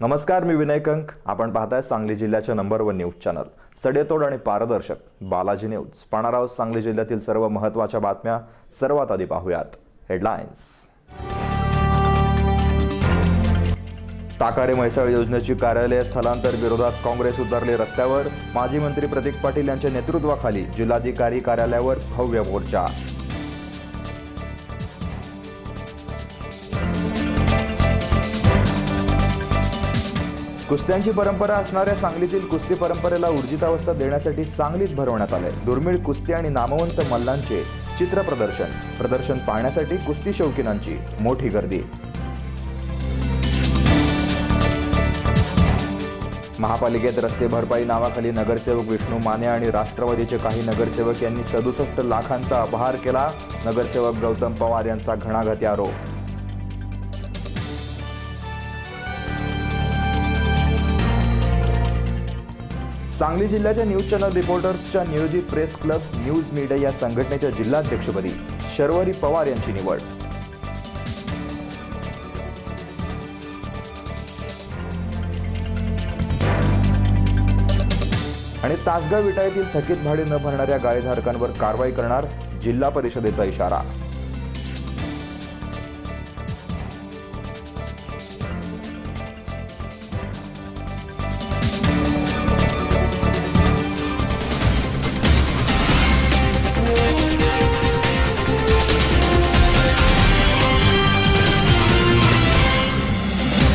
नमस्कार मी विनय कंक. आपण पाहताय सांगली जिल्ह्याच्या नंबर वन न्यूज चॅनल. सडेतोड आणि पारदर्शक. बालाजी न्यूज. पाहणार आहोत सांगली जिल्ह्यातील सर्व महत्त्वाच्या बातम्या. सर्वात आधी पाहूयात. हेडलाईन्स ताकारे म्हैसाळ योजनेची कार्यालय स्थलांतर विरोधात काँग्रेस उतरले रस्त्यावर. माजी मंत्री प्रतीक पाटील यांच्या नेतृत्वाखाली जिल्हाधिकारी कार्यालयावर भव्य मोर्चा. कुस्त्यांची परंपरा असणाऱ्या सांगलीतील कुस्ती परंपरेला ऊर्जितावस्था देण्यासाठी सांगलीत भरवण्यात आले दुर्मिळ कुस्ती आणि नामवंत मल्लांचे चित्र प्रदर्शन. प्रदर्शन पाहण्यासाठी कुस्ती शौकीनांची मोठी गर्दी. महापालिकेत रस्ते भरपाई नावाखाली नगरसेवक विष्णू माने आणि राष्ट्रवादीचे काही नगरसेवक यांनी सदुसष्ट लाखांचा अपहार केला. नगरसेवक गौतम पवार यांचा घणाघाती आरोप. सांगली जिल्ह्याच्या न्यूज चॅनल रिपोर्टर्सच्या नियोजित प्रेस क्लब न्यूज मीडिया या संघटनेच्या जिल्हाध्यक्षपदी शर्वरी पवार यांची निवड. आणि तासगाव विटा येथील थकीत भाडे न भरणाऱ्या गाळेधारकांवर कारवाई करणार जिल्हा परिषदेचा इशारा.